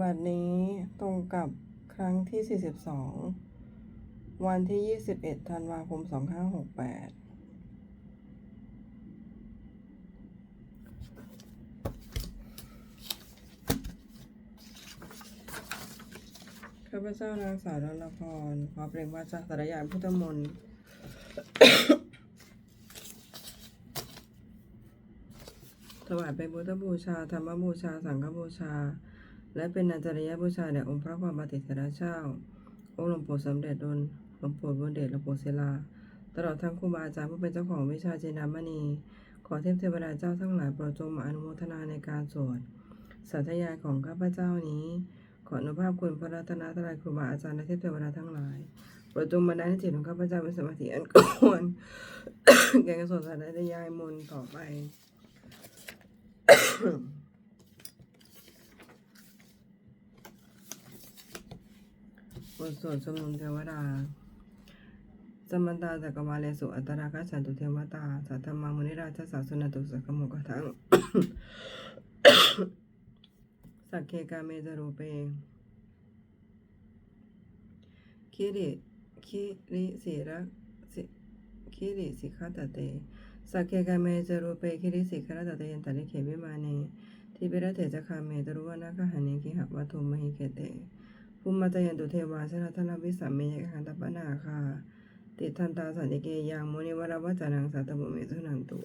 บัดนี้ตรงกับครั้งที่ 42 วันที่ 21 ธันวาคม 2568ข้าพเจ้านางสาวดลพรขอเปล่งวาจาสารยานพุทธมนต์ถวายเป็นพุทธบูชา ธรรมบูชา สังฆบูชา และเป็นอาจารยบูชาแด่องค์พระความปฏิเสธเจ้า องค์หลวงปู่สมเด็จดลหลวงปู่บุญเดชหลวงปู่ศิลา ตลอดทั้งครูบาอาจารย์ผู้เป็นเจ้าของวิชาเจนามณี ขอเทพเทวดาเจ้าทั้งหลายโปรดจงมาอนุโมทนาในการสวดสัตยายของข้าพเจ้านี้ ขออนุภาพคุณพระรัตนตรัยครูบาอาจารย์และเทพเทวดาทั้งหลายโปรดจงบันดาลให้จิตของข้าพเจ้าเป็นสมาธิอันควรแก่การสวดสัตยายมนต์ต่อไป บทสวดชุมนุมเทวดา สมันตาจักรวาเลสุอัตตราคัจฉันตุเทวตา สัทธมามุนิราชสาสุนตุสักโมกทังสักเคกาเมจรูเปคิริคิริสิระสิคิริสิกขตเตสักเคกาเมจรูเปคิริสิกขตเตยันตริเขวิมาเนทิเประเถจคาเมตรุวนาคหันเนกิหวัตุมหิเกเต ภูมิมาตยันตุเทวาชนะธนวิสัมเมยคันตปนาคาติทันตาสันติเกยังมุนิวรวัจนังสัตบุเมสุนันตุ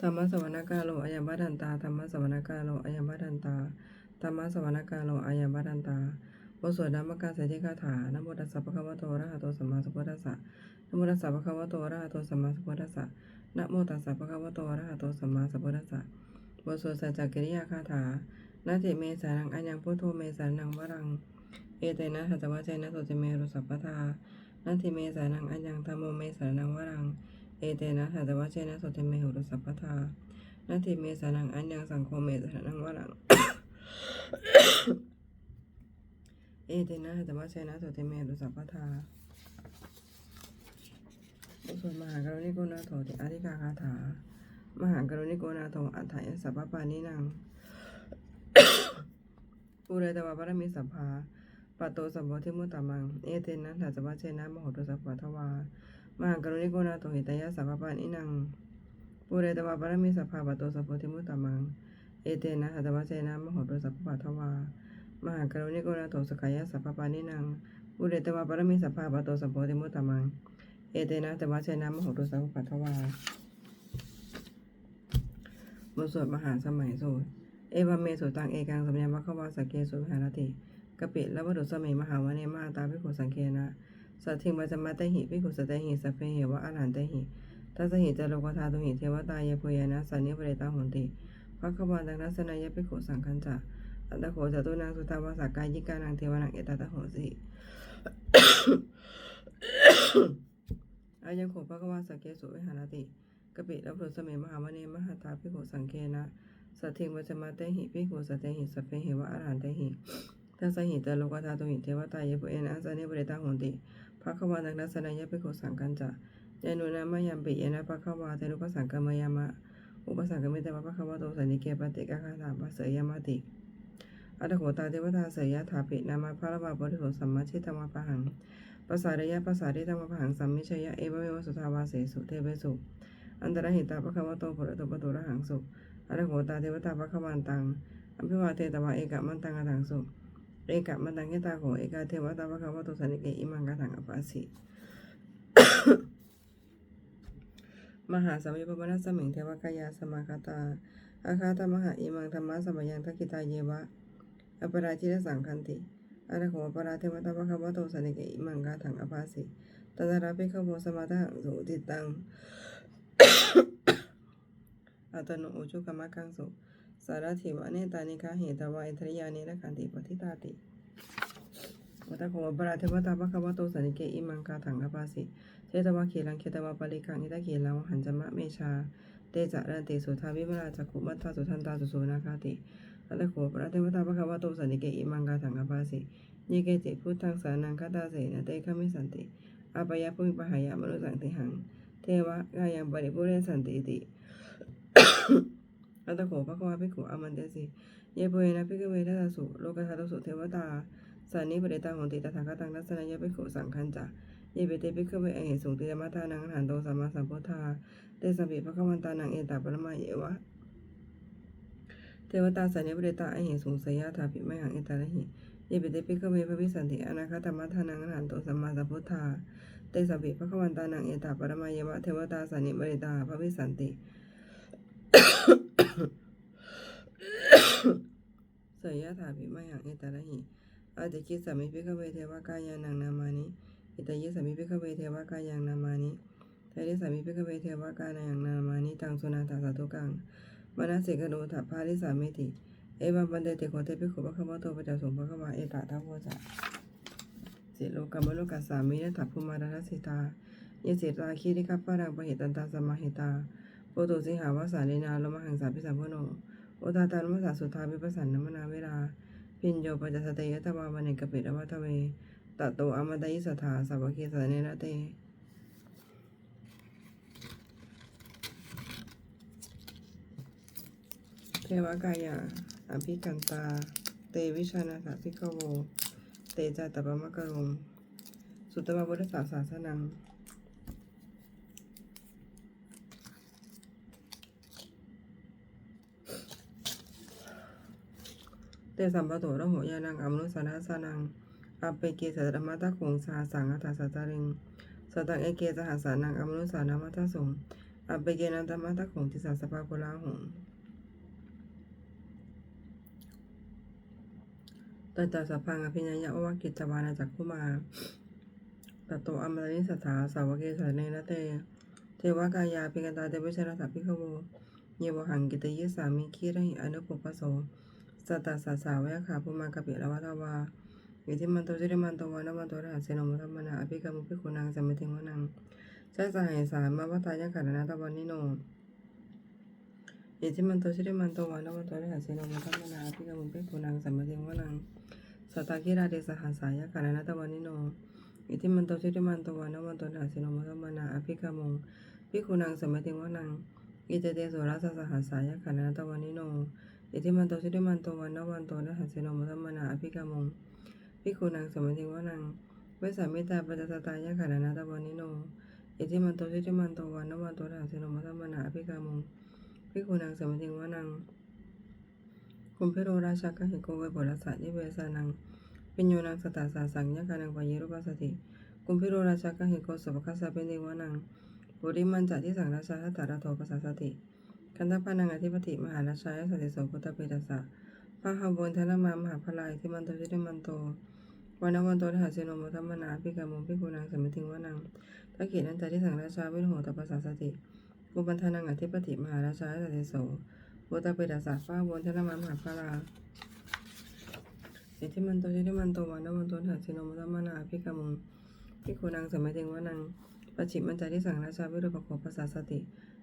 ธรรมสวรรคาโลอายบัดันตาธรรมสวรรคาโลอายบัดันตาธรรมสวรรคาโลอายบัดันตา บทสวดธรรมกาสติคาถานโมตัสสะภะคะวะโตอะระหะโตสัมมาสัมพุทธัสสะนโมตัสสะภะคะวะโตอะระหะโตสัมมาสัมพุทธัสสะนโมตัสสะภะคะวะโตอะระหะโตสัมมาสัมพุทธัสสะบทสวดสัจจกิริยาคาถานาติเมสานังอัญญังพุทโธเมสานังวรัง เอเตนะหัตวะเจนะโสติเมรุสัพพทานาทิเมสานังอัญญังธรรมโมเมสานังวรัง เอเตนะหัตวะเจนะโสติเมหุรุสัพพทานาทีเมสานังอันยังสังโฆเมสานังวรัง เอเตนะหัตถวะเชนะโสติเมรุสัพพทาบทสวดมหากรุณิโกนาโถติอธิกาคาถา มหากรุณิโกนาโถอัฏฐายสัพพปานินังปุเรตวะปรมิสัพพาปะโตสัมโพธิมุตตมัง เอเตนะหัตถวะเชนะมโหตุสัพพะทวามหากรุณิโกนาโถหิตยะสัพพปานินังปุเรตวะปรมิสัพพาปะโตสัพโพธิมุตตมัง เอเตนะหัตถวะเจนะมโหตุสัพพะทวา มหากรุณิโกนาโตสกายะสัพพปานินังปุเรตวะปรมิสัพพาปโตสัพโพธิมุตตมัง เอเตนะหัตถวะเจนะมโหตุสัพพะทวาบทสวดมหาสมัยสูตร เอวเมสุตังเอกังสัมยังวัคควาสกเกสุวิหารติกปิและวัตุสเมมหาวเนมาตาภิกขุสังเคนะ สัทธิมัจมัตตหิภิกขุสตตหิสัพเพเหวะอรหันตหิทัสหิจโลกธาตุหิเทวตายโพยนะสันนิปเรตาหนติภควันตังนัสนายปิโขสังคัญจะ อัตตโขจตุนางสุตาวาสากายิกานังเทวนังเอตตะโหสิอายังโขภควาสเกสุวิหารติกปิรับรสเมมหามณีมหาตาภิกขุสังเคนะสัทธิวัจมาเตหิภิกขุสตเตหิสัพเพเหวะอรหันเตหิทัสหิจโลกธาตุหิเทวตายโพยนะสันนิปเรตาหนติภควันตังนัสนายปิโขสังคัญจะยานุนามายามปิยนะปะคะวาเตรุปสังกมยามะอุปสังกมิตวะปะคะวะโตสันนิเกปติกะคาถาปะเสยยามติ อัตโขตาเทวตาเสยยะถาปินามาภาระบาบริโภสัมมาชิตมะปะหังปัสสาระยะปัสสาริตมะปะหังสัมมิชยะเอวเมวสุทาวาเสสุเทเวสุอันตรหิตาปะคะวะโตปุระโตปะโตระหังสุอัตถโขตาเทวตาปะคะวันตังอภิวาเทตวะเอกะมันตังอะถังสุเอกะมันตังเกตาโขเอกะเทวตาปะคะวะโตสันิเกอิมังกะถังอปัสสิมหาสมิปปนัสสมิงเทวกายาสมาคาตาอาคาตมหาอิมังธรรมะสมัยยังทักกิตาเยวะ อปราชิตสังคันติอาระโขปราเทวตาภควะโตสันิเกอิมังกาถังอภาสิตตาราภิขโมสมาทหังสุติตังอัตโนอุจุกรรมกังสุสารถิวะเนตานิคาเหตวะอิทริยานิระขันติปทิตาติวัตโขปราเทวตาภควโตสันิเกอิมังกาถังอภาสิเทตวะเขลังเคตวะปริคังอิตะเขลังหันจมะเมชา เตจะรันติสุทาวิมราจักขุมัตตาสุทันตาสุโสนาคาติ อัตถโขปะเทวตาภควะโตสันติเกอิมังกาถังอภาสิเยเกติพุทธังสานังคาตาเสนะเตขมิสันติอาปยะปุมิปหายะมนุสังติหัง เทวะกายังปริปุเรสันติติอัตถโขภควะภิกขุอามันเตสิเยปุเรนะภิกขเวทัสสุโลกัสสะตุสุเทวตาสันนิปริตาหนติตถาคตังทัศนยภิกขุสังคัญจะเยเปเตภิกขเวอเหสุงติยมัทานังอรหันโตสัมมาสัมพุทธาเตสัมปิภควันตานังเอตาปรมาเยวะ เทวตาสันนิปริตาอเหสุงสยาธาปิไมหังเอตาระหิเยเปเตภิกขเวภวิสันติอนาคตมัทานังอรหันโตสัมมาสัมพุทธาเตสัมปิภควันตานังเอตาปรมายวะเทวตาสันนิปริตาภวิสันติสยถาภิมหังเอตระหิอาติคิสามิภิกขเวเทวกายานังนามานิอิตยิสามิภิกขเวเทวกายังนามานิไตริสามิภิกขเวเทวกานังนามานิตังสุนาตาสาธุกัง มนัสิกโดถัพพาริสามิติ เอวัมปันเตติโคเทภิกขุปะคะวะโตปะจาสงปะคะวะเอตะทัพโพจะสิโลกัมโลกัสสามินะถัพพุมาราสิตาเยสิตาคีริคัปปะรังปะเหตันตาสมาเหตาโปโตสิหาวาสาเลนาลมหังสาพิสัมพโนโอตาตานมัสสาสุทาวิปัสสันนมนาเวลา พินโยปัจจสเตยตวาวันเนกปิตวัตเวตโตอมตะยิสถาสาวกเคสเนระเต เท วกายาอภิกันตา เตวิชานาสาภิกโว เตจาตปมะกะรงสุตตมะบุตสาสาสนังเตสัมปโตระโหยานังอมนุสานาสนังอเปเกสัตตมัตตะคงสาสังอัตสัตตริงสตังเอเกสหัสสานังอมนุสานามัตตะสงอเปเกนันตมัตตะคงทิสาสปะโกลาหง ตัตตะสัพพังอภิญญาอวกิจวานาจักขุมาตตโตอมตะนิสัทธาสาวกเกสเนนะเต เทวกายาปิกันตาเตวิชนะสัพพิขโวเยวหังกิตยิสามิคีระหิอนุปปโสสัตตาสาสาวะขาภูมากะปิละวะทวาอิทิมันโตจิริมันโตวานมันโตระหะเสนมุทัมมนาอภิกรรมุภิกขุนังสัมมิทิงวนังชาสหายสามมาวัตายะขันนาตวันนิโนอิทิมันโตจิริมันโตวานมันโตระหะเสนมุทัมมนาอภิกรรมุภิกขุนังสัมมิทิงวนัง สัตตากิราเดสหัสายะขันนาตวันนิโน อิทิมันโตจิริมันโตวานมันโตระหะเสนมุทัมมนาอภิกรรมุภิกขุนังสมมิทิงวนัง อิเตเตโสรัสสหัสายะขันนาตวันนิโน อิทิมันโตสิริมันโตวันวันโตนะหัสสโนมุทัมมนาอภิกามงภิกขุนังสมัติวานังเวสามิตาปัจจตตายะขันนาตวานิโน อิทิมันโตสิริมันโตวันวันโตนะหัสสโนมุทัมมนาอภิกามงภิกขุนังสมัติวานัง คุมพิโรราชากะหิโกเวปุรัสสะยิเวสานังปิญโยนังสตาสาสังยะกานังปะเยรุปัสสติคุมพิโรราชากะหิโกสัพพะคัสสะเป็นเดวานังปุริมันจะที่สังราชาทัตาระโทปัสสติ กันตพานังอธิปติมหาราชายสติโสพุทธเปตัสสะพระหบุญธนมามหาพลายที่มันโตชิริมันโตวันนวันโตทหาเสโนมุทัมมนาภิกามุภิกุนังสมิติงวนังทักขินันตที่สังราชาวิโหตปัสสะสติกุปันธนังอธิปติมหาราชายสติโส พุทธเปตัสสะพระหบุญธนมามหาพลาอิทิมันโตชิริมันโตวันนวันโตทหาเสโนมุทัมมนาภิกามุภิกุนังสมิติงวานังปัจฉิมันจาที่สังราชาวิโรปโคปัสสะสติ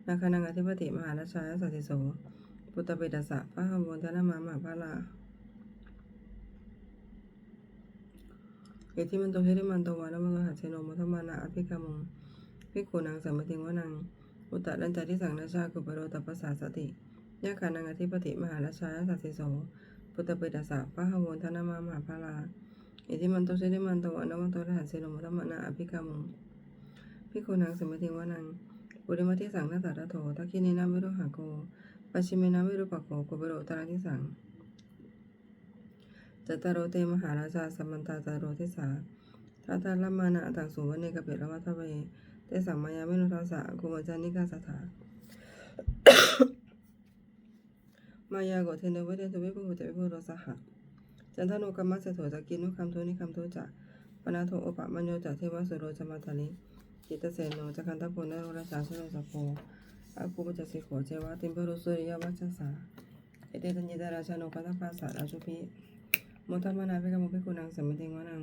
นาคานังอธิปติมหาราชาสัติโสปุตตะเปตัสสะพระหบุญธนมามหาพาลาเอติมันโตเฮริมันโตวานมันโตหัสเสโนมุทมานาอภิกามุงภิกขุนังสัมมติงวนังอุตตะรันจาที่สังราชากุปโรตปัสสาสติ ยาคานังอธิปติมหาราชาสัตติโสปุตตะปตัสสะพระหบุญธนามามหาพาลาเอติมันโตเฮริมันโตวานมันโตหัสเสโนมุทมานาอภิกามงภิกขุนังสมมติงวนังปุริมาที่สังนาตาระโถทักขินีนาวิโรหะโกปัชิเมนาวิโรปะโกกุเบโรตระที่สังจัตตารโรเตมหาราชาสัมมันตาตารโรทิสาทัตตาลมานะตังสุวเนกเปรวัตเวเตสัมมายาเมนุทัสสะกุมจานิกาสถา มายาโกเทเนเวเทตุวิปุเตวิปุโรสหะจันทโนกัมมัสสะโถจักกินุคัมโทนิคัมโทจะปนาโทอปะมัญโยจะเทวสุโรจมาตาลิจิตเสโนจักันตะโพนโรราชาสุโรสโพอากูปจัสิโขเจวะติมเพโรสุริยวัชสาเอเตตัญญตาราชาโนกัตภาสาราชุพิมุทัมมานาภิกขมุภิกุนังสัมมิติงวนัง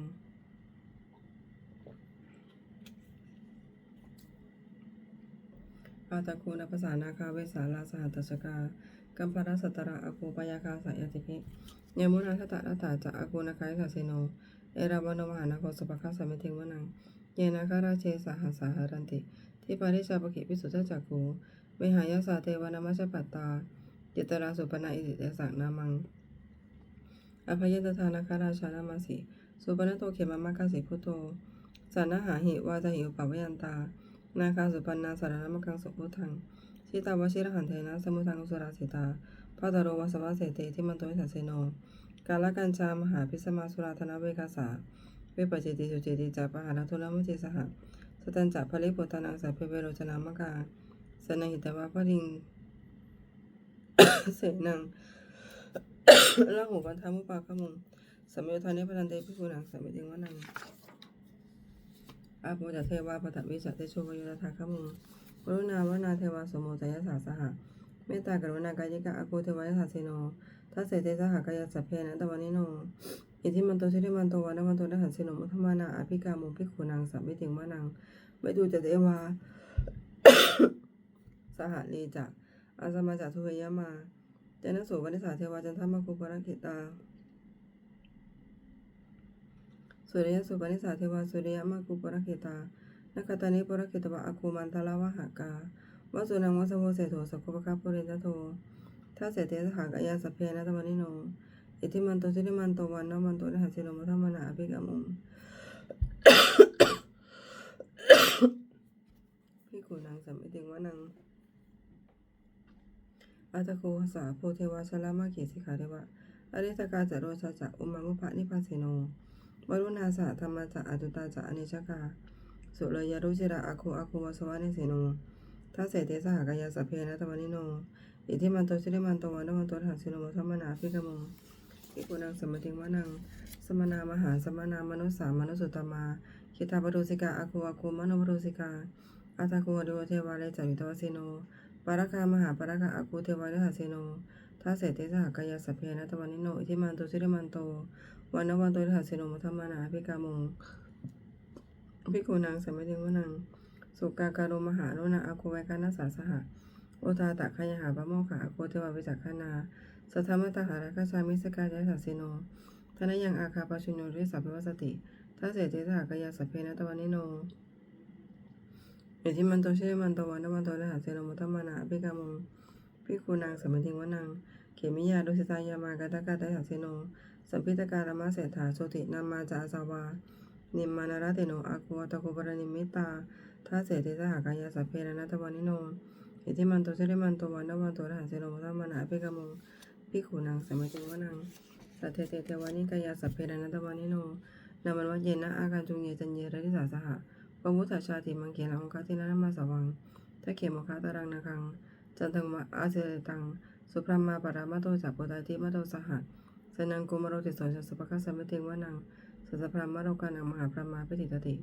อาตะคูนภาษานาคาเวสาลาสหัตตชกา กัมพาราสตระอากูปยาคาสายติภิยมุนาทัตตะรัตาจะอากูนาคายสัสเซโน เอราวันโนมหานาโคสปะคะสมิติงวนัง เยนาคาราเชสหัสสาหารันติ ทิปาริชาปกิปิสุทธจักกูเมหายาสาเทวนามัชปัตตาจิตราสุปนาอิติเตสังนามัง อภัยตทานาคาราชานามาสิสุปนโตเขมามากาสิพุโธสานาหาหิวาจาหิวปะวยันตา นาคาสุปันนาสารนามกังสุพุทัง ชิตาวชิรหันเทนะสมุทังสุราเสตาพาตโรวสวะเสเตทิมันโตวิสัสเสโน กาลกัญชามหาพิสมาสุราธนเวกาสาเวปเจติสุเจติจาปหานทุลมุจิสหะสตันจัพลิปุตานังสัพเพเวโรจนามกาสนหิตวะพริงเสนังละหูวันทามุปาคมุงสมโยธานิพันเตพิคุนังสมิติงวนังอาโปจัตเทวาปตวิจัตเตโชวโยตถาคมุง กรุณาวนาเทวาสมโมจยสาสหะเมตตากรุณากายิกะอาโกเทวายสาเสโนทัสเสเตสหกายสัพเพนะตะวันนิโน อิทิมันโตชิริมันโตวานะมันโตนะหันสิโนมุทมานาอภิกามุภิกขุนังสัมมิติงวานังเวดูจเตวาสหลีจะอาสมาจัทุเวยมาเจนะโสวันิสาเทวาจันทมกุปรกิตาสุริยสุปนิสาเทวาสุริยมากุปรกิตา นคตานิปรกิตวะอาคูมันทลาวะหากาวสุนังวัสโวเสโทสกุปคาปุรินทโททัสเสเตสหากายาสเพนะตมนิโน อิทิมันโตสิริมันโตวันนมันโตนหัสิโนมุทมานาอภิกามุมพิกุนังสัมมิติงวนังอาตะโคสาโพเทวาชลามาขีสิขาเทวะอริสกาจโรชาจะอุมามุภะนิพพาเสโนวรุณาสะธรรมจะอตุตาจะอเนชกา สุเลยยรุจิระอาโคอาโควสวานิเสโนทัสเสเตสหากายาสพเพนะตวานิโน อิทิมันโตสิริมันโตวันนะมันโตนะหัสสิโนมุทมนาอภิกามุมพิกุนังสมติงวานัง สมนามหาสมนามนุสสามนุสุตตมาคิตาปรุสิกาอาคูอาคูมโนปรุสิกาอาตาคูอดุเทวาเลจามิตวสิโนปารคามหาปารคาอาคูเทวาเลหาสิโนทัสเสติสหกายาสพเพนะตวันนิโน อิทิมันโตสิริมันโตวันนวันโตเลหาสิโนมุทมนาภิกมง พิกุนังสมติงวานังสุกาการุมหาโนนาอาคูไวกานาสาสหะโอตาตะขยหาปะโมขะอาคูเทวาวิจักขนาสัทธรรมตหาราคาชามิสกายะสัสสิโนทนยังอาคาปชุญโนริสัพพวสติทัสเสติสหกายาสัพเพนตวันนิโนอิทิมันโตเชมันโตวันนวันโตนะหัสเสโนมุตตมานาอภิกามุงพิคูนางสมติงวนัง เขมิยาดุสิตายามากาตะกาตหัสเสโนสัมพิตการามะเสถาโสตินามาจาสาวา นิมมานาราติโนอาคูตะโกปรณิมิตาทัสเสติสหกายาสัพเพนะตวันนิโนอิทิมันโตเชมันโตวันนวันโตนะหัสเสโนมุตตมานาภิกามุงพิขูนางสมัยติวนังสัตเทเตเทวานิกายาสัพเพรนัตวานิโนนามันวัจเยนะอาการจุงเยจันเยระทิสาสหะปมุตชาติมังเกลังคาตินานามาสวังตะเขมคาตารังนาคังจันทังมาอาเสตัง สุพรมาปรามาโตจักโปตาติมาโตสหะสนังกุมโรติโสชสุปคัสสมิติวนัง สัสพรามาโรกานังมหาพรามาปิติตติ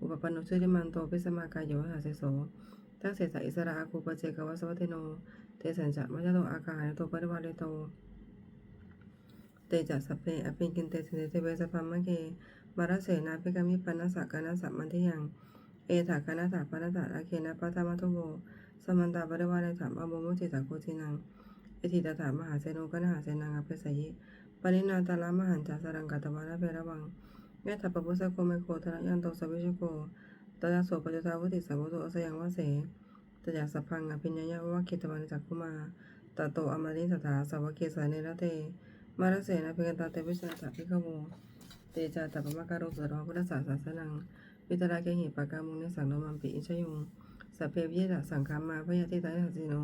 อุปปันโนชุติมันโตพิสมากายโยหาเสโสทักเสสะอิสระอาคูปเจกวัสวัติโน เตสัญจะมัจจโตอากาหโตปริวาริโต เตจัสเพอภิกินเตสิเตเวสพัมมะเกมาราเสนาภิกามิปันนสักกานาสัมมันทิยัง เอถากานาถาปนาถาอาเคนะปัตตมัตโตโวสมันตาปริวาริถามอโมมุจิตาโคจินังเอธิตถามหาเสโนกนาหาเสนังอภิสยิ ปรินาตาลามหันจาสรังกัตวานาเประวังเมตตาปปุสะโกเมโคทนะยันโตสวิชโกตยาโสปจจาวุติสังโฆโตอสยังวะเสตจักสัพพังอภิญญายะวะคิตวันจักคุมาตโตอมริสถาสาวกเกสาเนรเต มารเสนาภิกันตาเตวิชนาถาภิกโวเตจาตปะมะการุสรองพุทธศาสสนังวิตราเกหิปะกามุงเนสังโนมัมปิอิชยุงสัพเพวิยะสังคามาพยาติตายัสิโน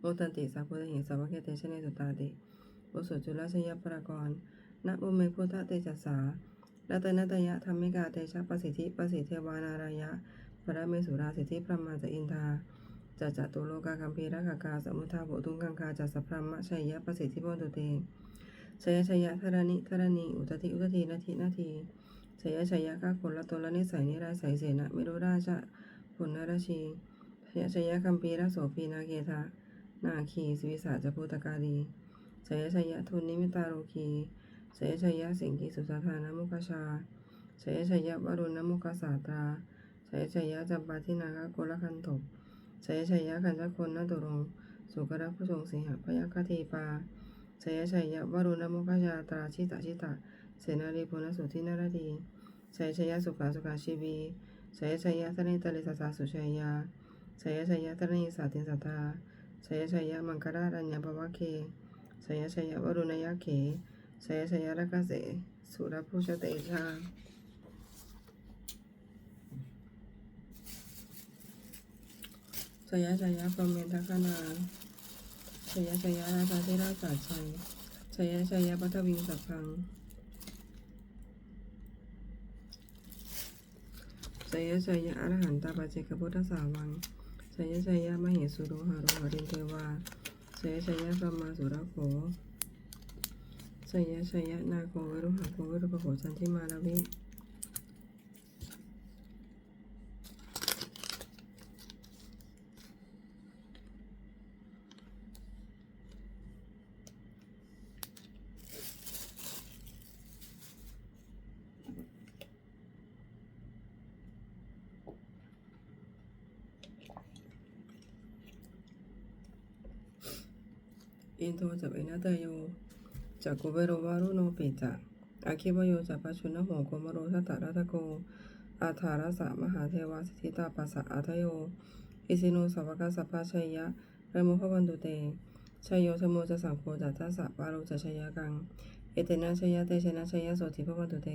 โอตันติสัพพุทธหิสาวกเกเตชเนสุตาติโอสุจุลชยปรากรนะโมเมพุทธเตจัสสารัตนตยะธรรมิกาเตชะปสิทธิปสิทเทวานารายะพระเมสุราสิทธิพระมาจะอินทาจัจตุโลกาคัมภีรักกาสมุทาโบตุงกังคาจัสพรมะชัยยะประสิทธิโพตุเตชัยชัยะธรณิธรณีอุตติอุตตินาทีนาทีชัยชัยะกาคนละตนละนิสัยนิราสัยเสนะมิรุราชะผลนราชีชัยชัยะคัมภีรโสพีนาเกทา นาคีสวิสาจพุตกาลีชัยชัยยะทุนนิมิตาโรคีชัยชัยยะสิงคีสุสาธานมุขชาชัยชัยยะวรุณมุขสาตราชัยชัยยะจัมปาทินาคโกลคันโตชัยชัยยะขันธคนนตุรงสุกระผู้ทรงสิงหพยัคฆเทปาชัยชัยยะวรุณมุขยาตราชิตาชิตาเสนารีปุณสุทินารดีชัยชัยยะสุขาสุขาชีวีชัยชัยยะทะเนตะเลสสาสุชัยยาชัยชัยยะทะเนสาตินสัทธา ชัยชัยยะมังครารัญญภวะเคชัยชัยยะวรุณยะเขชัยชัยยะรักเสสุรพุชเตชาชยะชยะพรหมเมนทัคนาชยะชยะราชาเทราสาชัยชยะชยะปัทวิงสัพพังชยะชยะอรหันตาปเจกพุทธสาวัง ชยะชยยะมเหสุโรหาโรหรินเทวาชยะชยยะสัมมาสุรโขชยะชยยะนาโควิรุหะโควิรุปโขชันทิมาลาวิ อินโทจับเอนาเตโยจักกุเบโรวารุโนปิจักอาคิวโยจัปปชุนโหโกมโรทัตตะรัตโกอาธารสะมหาเทวาสถิตาปัสสะอาทโย อิสิโนสวกสัพพะชัยยะเรโมภวันตุเตชัยโยสมุจสังโฆจัตตาสะปาโรจะชัยยะกัง เอเตนะชัยยะเตชนะชัยยะโสติภวันตุเต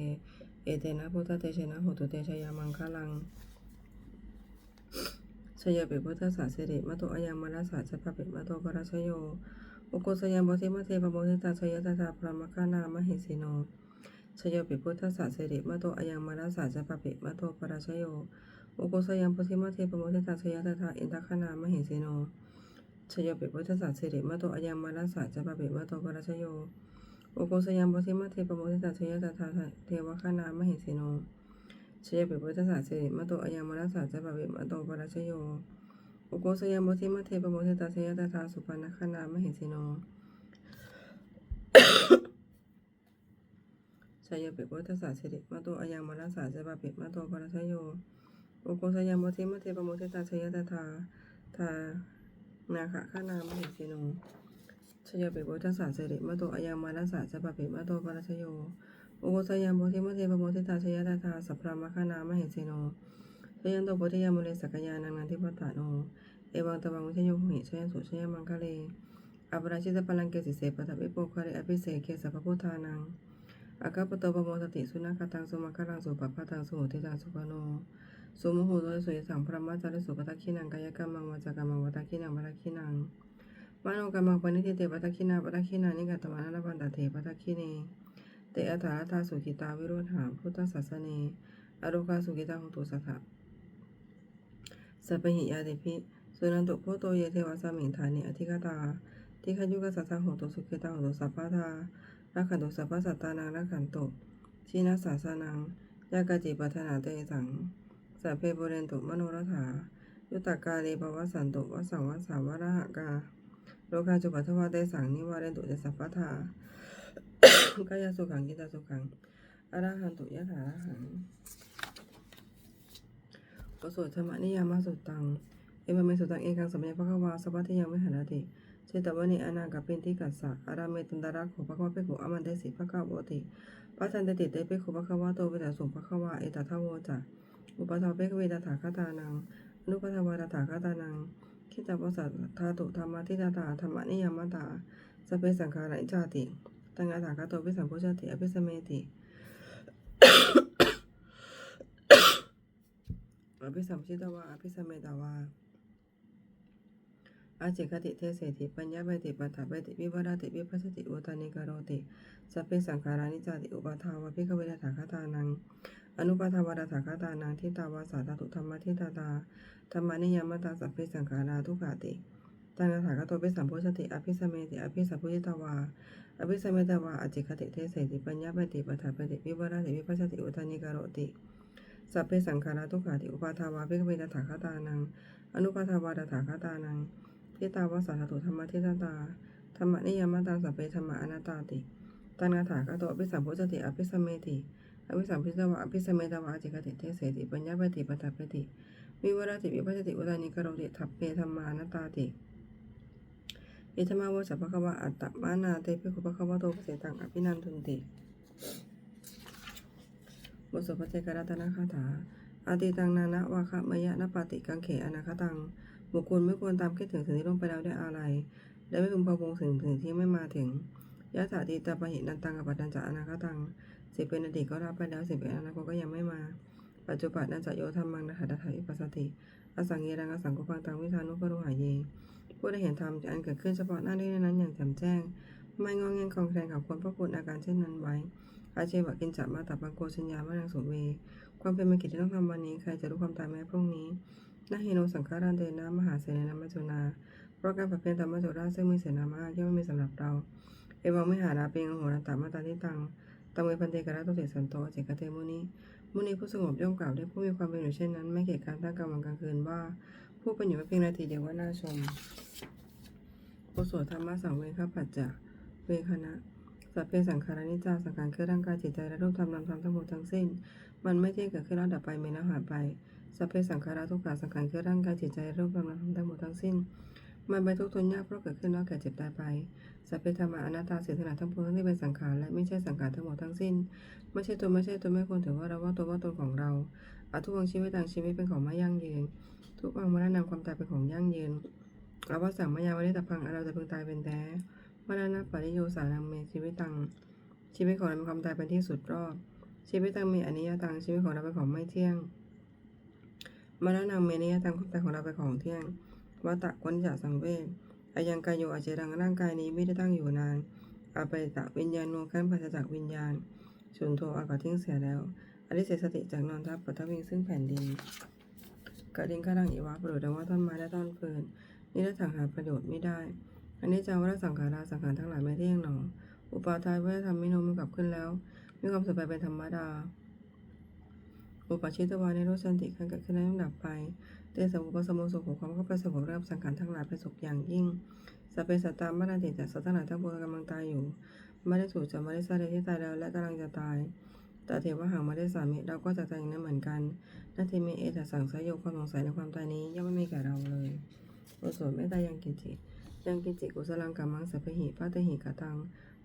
เอเตนะพุทธเตชนะโหตุเตชัยยะมังคลังชยเปิพุทธศาสิริมะโตอายังมรัสสะจะพะเปิมะโตปราชโย อุโกสยังบทิมะเทปโมทิตาชยตถาพระมคานามหิสิโนชโยปิพุทธศาสิริมโตอายังมรัสสะจะพะเปิมโตปราชโยอุโกสยังบทิมะเทปโมทิตาชยตถาอินทคานามหิสิโนชโยปิพุทธศาสิริมโตอายังมรัสสะจะพะเปิมโตปราชโยอุโกสยังบทิมะเทปโมทิตาชยตถาเทวคานามหิสิโนชโยปิพุทธศาสิริมโตอายังมรัสสะจะปะเวมโตปราชโย อุโกสยามบทิมาเทปโมเทตาเสยตาตาสุปานะคณามเห็นสิองชายเปกวัตสาเสด็มาตัวอายังมาราสาเสบาเปมาตัวปาราชโยอุโกสยามบทิมาเทปโมเทตาเสยตาตาทานาคะขานามเห็นสิองชยเปกวัตสาเสด็มาตัวอายังมาราสาเสบาเปมาตัวปาราชโยอุโกสยามบทิมาเทปโมเทตาเสยตาตาสัพพามคณามเห็นสิอง ชยันโตโพธิยามุเลสกยานังนันทิปตะโนเอวังตวังวิชโยหิชยันสุชยมังคะเลอัปราชิตพลังเกสิเสปทะวิโปคะเรอภิเสเกสัพพพุทธานังอากาปโตปโมสติสุนัขตังสุมังคลังสุปปะตังสุโหติตังสุปโนสุโมโหโตสุยสังพระมัจจาริสุปทักขินังกายกรรมังวาจากรรมังวัตขินังวัตขินังมโนกรรมังปณิทิเตปทักขินาปทักขินานิกัตตวานาพันตเถปทักขิเนเตอัฏฐาตาสุขิตาวิโรธาพุทธศาสเนอโรคาสุขิตาหตุสัทธ สัพพหิยาติพิสุนันตุโพโตเยเทวาสามิงฐานิอธิกตาทิคยุกสัทธะหงตุสุขิตาหงตุสัพพะทารักขันตุสัพพะสัตตานังรักขันตุชีนัสสาสนังยากาจิปัฏนาเตสังสัพเพบุเรนตุมโนรถายุตกาเลปวัสสันตุวสังวัสสาวระหะกาโลกาจุปัทวะเตสังนิวาเรนตุเตสัพพะทากายสุขังกิตาสุขังอรหันตุยะถาหัง กสุธรรมนิยามาสุตัง เอวเมสุตังเอกังสมัยภควาสวัสดิยังวิหารติเชตวนิอนาคปินทิกัสสะอาราเมตันดารักขุภควาเปขุอมันเตสิภควโวติปัทันเตติเตเปขุภควาโตเวตาสุภควาเอตทาวโวจะอุปทาเปกเวตถาคตานังอนุปทาวาตถาคตานังคิตาปสัตธาตุธรรมทิตาตาธรรมนิยามตาสเปสังขาริจาติตังอาถากาโตวิสัมโพชติอภิสเมติ อ ภิสัมชิตวาอภิสเมตวาอาจิกติเทเสติปัญญาเบติปัฏฐาเบติวิวราติวิปัสติอุตานิกโรติสัพเพสังขารานิจติอุปาทาวะพิกเวทถาคตานัง อนุปาทาวะถาคตานังทิตาวาสาตตุธรรมทิตาตาธรรมานิยมตาสัพเพสังขาราทุกขาติตังอาถากาโตวิสัมโพชติอภิสเมติอภิสัพพุจิตวาอภิสมเมตวาอจิคติเทเสติปัญญาเปฏิปทาปฏิวิวราติวิปัสติอุทานิการติ สัพเพสังขาราทุกขาติอุปาทาวาภิกเวตถาคตานัง อนุปาทาวาตถาคตานังเทตาวาสาตุธรรมทิตตาธรรมนิยามตาสัพเพธรรมอนัตตาติตัณาถากาโตอภิสัมโพชติอภิสมเมติอภิสัมพิตวาอภิสมเมตวาอจิคติเทเสติปัญญาปฏิปทาปฏิวิวรติวิปัสสติวตานิกรติทัพเพธรรมานาตตาติอิธรรมาวสัพพะวะอัตตมานาเตภิกขุปะคะวะโตปเสตังอภินันทุนติ บทสวดพระเจกรัตนคาถาอาติตังนานะวาคะมยะนปาติกังเขอนาคตัง บุคคลไม่ควรตามคิดถึงสิ่งที่ล่วงไปแล้วด้วยอะไร และไม่พึงพะวงถึงสิ่งที่ไม่มาถึงยะถาติตาปะหินันตังกับปัจจันจะอนาคตังสิ่งเป็นอดีตก็รับไปแล้วสิ่งเป็นอนาคตก็ยังไม่มา ปัจจุบันนันจะโยธรรมังนะหัตถะอิปัสสติอสังเยรังอสังกุปังตังวิธานุปรุหายเยผู้ได้เห็นธรรมอันเกิดขึ้นเฉพาะหน้าที่นั้นอย่างแจ่มแจ้ง ไม่งอแงงคลองแคลงขับควรพระคุณอาการเช่นนั้นไว้ อาเชวะกินจับมาตับบังโกชัญญามานังสุเวความเป็นมกิจที่ต้องทำวันนี้ใครจะรู้ความตายแม้พรุ่งนี้นาเฮโนสังฆารันเตนะมหาเสนานามัจจุนา เพราะการประเพณธรรมจุราชซึ่งมีเสนามากย่อมไม่มีสำหรับเรา เอวังไม่หาราเปงโหรตามาตาทิตังตังเวพันเตกระตุเตสันโตเจกเตมุนีมุนีผู้สงบย่อมกล่าวด้วยผู้มีความเป็นอยู่เช่นนั้น ไม่เกี่ยการตั้งกลางวันกลางคืนว่า ผู้เป็นอยู่ไม่เพียงนาทีเดียวว่าน่าชมโอสถธรรมะสังเวคปัจจะเวคณะ สัพเพสังขารนิจจาสังขารคือร่างกายจิตใจและรูปธรรมนามธรรมทั้งหมดทั้งสิ้น มันไม่เที่ยงเกิดขึ้นแล้วดับไปมีแล้วหายไปสัพเพสังขาราทุกขาสังขารคือร่างกายจิตใจรูปธรรมนามธรรมทั้งหมดทั้งสิ้น มันเป็นทุกข์ทนยากเพราะเกิดขึ้นแล้วแก่เจ็บตายไปสัพเพธรรมะอนัตตาสิ่งทั้งหลายทั้งปวงที่เป็นสังขารและไม่ใช่สังขารทั้งหมดทั้งสิ้น ไม่ใช่ตัวไม่ใช่ตัวไม่ควรถือว่าเราว่าตัวว่าตนของเราอาทุกวังชีวิตต่างชีวิตเป็นของไม่ยั่งยืน ทุกวังมรณะความตายเป็นของยั่งยืนอาว่าสังมายาวันนี้ตพังเราจะพึงตายเป็นแท้ มรณะปริโยสานังเมชีวิตตัง ชีวิตของเราเป็นความตายเป็นที่สุดรอบ ชีวิตตังมีอนิยตัง ชีวิตของเราเป็นของไม่เที่ยงมรณะเมนิยตังความตายของเราเป็นของเที่ยงวัตตะกวนจะสังเวชอายังกายโยอาเจรังร่างกายนี้ไม่ได้ตั้งอยู่นานอาไปตะวิญญาณโนขั้นปัสจากวิญญาณสุนโทอากาทิ้งเสียแล้วอริเสสติจากนอนทับปัทวิงซึ่งแผ่นดินกระดิ่งกระดังอีวาประโยชน์ดังว่าต้นไม้และต้นเฟืนนี่ได้ถังหาประโยชน์ไม่ได้ อันนี้จังว่าสังขาราสังขารทั้งหลายไม่เที่ยงหนอ อุปาทายว่าทำมิโนมันกลับขึ้นแล้ว มีความสุขไปเป็นธรรมดา อุปาชิตวาในโรสันติการเกิดขึ้นแล้วดับไป เตสมุปสมุสุขของความเข้าไปสงบรับสังขารทั้งหลายเป็นสุขอย่างยิ่งสเพสัตตามารันติจากสัตว์ทั้งหลายทั้งปวงกำลังตายอยู่ไม่ได้ถูกจะไม่ได้ซาเดที่ตายแล้วและกำลังจะตายแต่เทวะหางไม่ได้สามิเราก็จะตายอย่างนั้นเหมือนกันนาทีเมเอตสั่งสยบความสงสัยในความตายนี้ย่อมไม่มีแก่เราเลยโอโสไม่ตายยังกิจิ ยังกินจิกุสลังกัมมังสัพเพหิปัตหิกตัง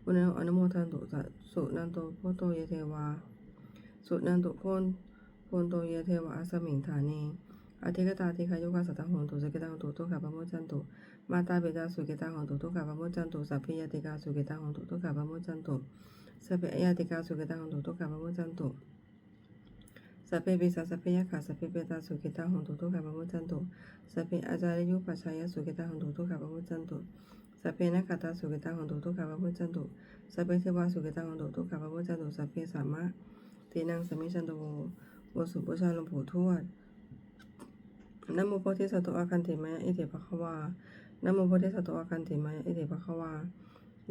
ปุณณอนุโมทันตุสสุนันโตโพโตเยเทวา สุนันตุพนพนโตเยเทวาอสมิงฐานีอาทิกตาทิคายุกาสัตตหงตุสกิตังตุตุขาปะโมจันตุมาตาเบตาสุกิตังหงตุตุขาปะโมจันตุสัพพิยติกาสุกิตังหงตุตุขาปะโมจันตุสัพเพยติกาสุกิตังหงตุตุขาปะโมจันตุ สัพเพปิสัสสัพเพยะขาสัพเพเปตาสุกิตังหงตุตุกขาปะโมจันตุสัพเพอาจาริยุปัชชายสุกิตังหงตุตุกขาปะโมจันตุสัพเพนักขตาสุกิตังหงตุตุกขาปะโมจันตุสัพเพเทวาสุกิตังหงตุตุกขาปะโมจันตุสัพเพสามะทีนังสมิจันตุโวสุปุชาลมผูทวดนโมโพธิสัตว์อาคันติมายะอิติภะคะวานโมโพธิสัตว์อาคันติมายะอิติภะคะวา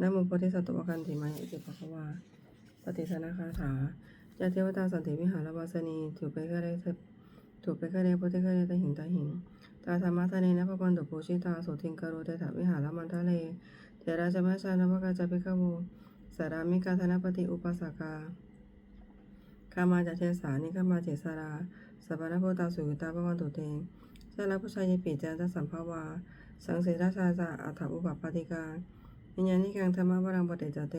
นโมโพธิสัตว์อาคันติมายะอิติภะคะวาปฏิสนาคาถา ยาเทวตาสันติวิหารวาสนีถูกไปก็ได้ถูกไปก็ได้พุทธก็ได้ตาหิงตาหิงตาธรรมะทะเนนะพะปันตุโพชิตาโสติงกโรเตถวิหารมันทะเลเทราชมชานวกาจาปิกโวสารามิกาธนปฏิอุปสากาคามาจเทสานิคามาเจสาราสัพพะโพตาสุยตาพะวันตุเตชาลพุชายปิจาตสัมภาวา สังเสราชาจาอัฐอุปปาติกาวิญญาณิกังธรรมะวรังปฏิจเต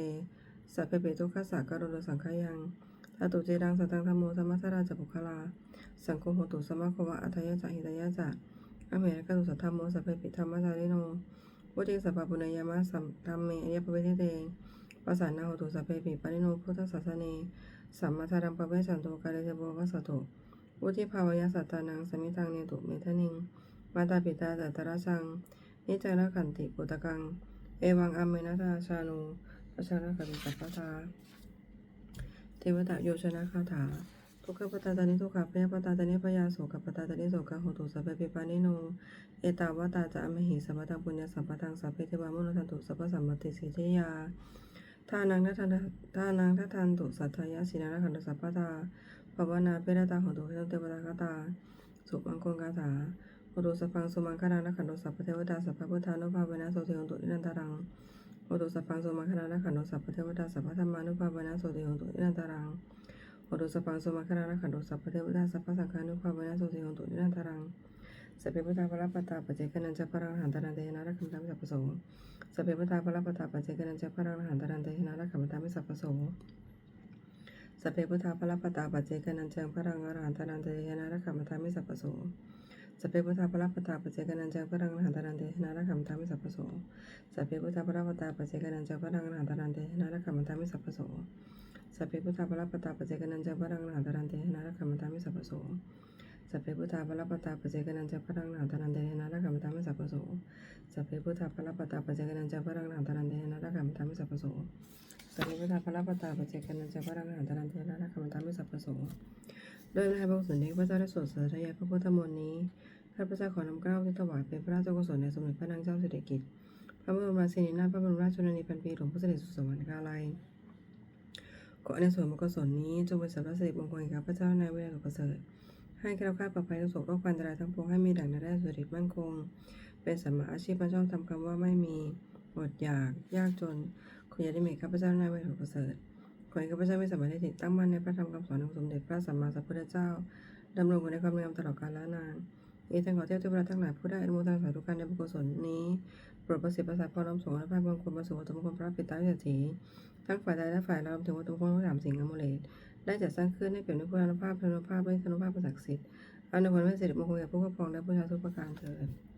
สัพเพเปตุคัสสะกโรโดสังขยัง ทาตุเจดังสัตังธรรมโมสัมมาสราจปุคลา สังโฆโหตุสมมาควะอัทยะจะหิตยะจะอเมริกาตุสัทธรรมโมสัพเพปิธรรมจาริโนวุติสัพพปุณยามะสัมธรรมเมอริยปเวทิเตปัสสานาโหตุสัพเพปิปานิโนพุทธศาสเนสัมมาทารัมปเวสันโตกาเลจโบวัสสโตวุฒิภาวยสัตตานังสมิทังเนตุเมทนิงมาตาปิตาตัตตระชัง นิจาระขันติปุตตะกัง เอวังอเมนัตาชาโนุประชาระกติสัพพทา เทวตาโยชนะคาถาทุกขปตาตานิทุกขพยาปตาตานิพยาโสกปตาตานิโสกโหตุสัพเพปิปานิโน เอตาวตาจะอมหิสัพพังปุญญาสัพพังสัพเพเทวามุนทันตุสัพพสัมมติสิทธิยาทานังทัทันทานังทัทันตุสัทธายาสินาระขันตุสัพพทาภาวนาเปรตาของตุเทวเทวตาคตาสุมังคงคาถาโอตุสัพพังสุมังคานาขันโตสัพพเทวตาสัพพพุทธานุภาเวนะโสติหงตุนิรันตารัง โอตุสัพพังสุมังคานาขันโตสัพพเทวตาสัพพธรรมานุภาเวนะโสติหงตุนิรันตารังโอตุสปังสุมาคาราขันโตสัพพเทวตาสัพพสังฆานุภาเวนะโสติโหตุนิรันตารังสัพเพพุทธาภลปตาปัจเจกนันจะพรังหันตรันเตนะรักขัมตามิสัพพโสสัพเพพุทธาภลปตาปัจเจกนันจะพรังหันตรันเตนะรักขัมตามิสัพพโสสัพเพพุทธาภลปตาปัจเจกนันจะพรังหันตรันเตนะรักขัมตามิสัพพโส สัพเพพุทธาภลปตาปัจเจกนันจะพระังหันตรันเตนะรักขัมตามิสัพพโสสัพเพพุทธาภลปตาปัจเจกนันจะพระังหันตรันเตนะรักขัมตามิสัพพโสสัพเพพุทธาภลปตาปเจกนันจะพระังหันตรันเตนะรักขมตามิสัพพโสสัพเพพุทธาภลปตาปเจกนันจะพระังหันตรันเตนะรักขมตามิสัพพโสสัพเพพุทธาภลปตาปเจกนันจะพระังหันตรันเตนะรักขมตามิสัพพโสสัพเพพุทธาภลปตาปเจกนันจะพระังหันตรันเตนะรักขมตามิสัพพโสโดยในพระกุศลนี้พระเจ้าได้สวดสด็จยายพระพุทธมนต์นี้ ข้าพเจ้าขอนำเกล้าที่ถวายเป็นพระราชกุศลในสมเด็จพระนางเจ้าสิริกิติ์พระบรมราชินีนาถพระบรมราชชนนีพันปีหลวงพุทธเสด็จสุสวรรคาลัยขอในส่วนบุญกุศลนี้จงเป็นสำหรับสิริมงคลแก่ข้าพเจ้าในเวลาประเสริฐให้แคล้วคลาปลอดภัยทุกโศกโรคภัยอันตรายทั้งปวงให้มีดั่งได้สุริมั่นคง เป็นสัมมาอาชีพพระเจ้าทำคำว่าไม่มีอดอยากยากจนขออย่าได้มีข้าพเจ้าในเวลาประเสริฐขอให้ข้าพเจ้ามีสมาธิตั้งมั่นในพระธรรมคำสอนของสมเด็จพระสัมมาสัมพุทธเจ้าดำรงอยู่ในความงามตลอดกาลนาน อีกทั้งขอเทพเทวดาทั้งหลายผู้ได้อนุโมทนาสาธุการในบุญกุศลนี้โปรดประสิทธิ์ประสาทพรน้อมส่งอนุภาพมงคลมาสู่วัตถุมงคลพระปิตาวิเศรษฐีทั้งฝ่ายใดและฝ่ายเราถึงวัตถุมงคลทั้งสามสิ่งอมุเลตได้จัดสร้างขึ้นให้เปลี่ยนด้วยคุณภาพพลานุภาพและธนุภาพประศักดิ์สิทธิ์อันในผลเป็นสิริมงคลแก่ผู้ครอบครองและผู้ชาทุกประการเถิด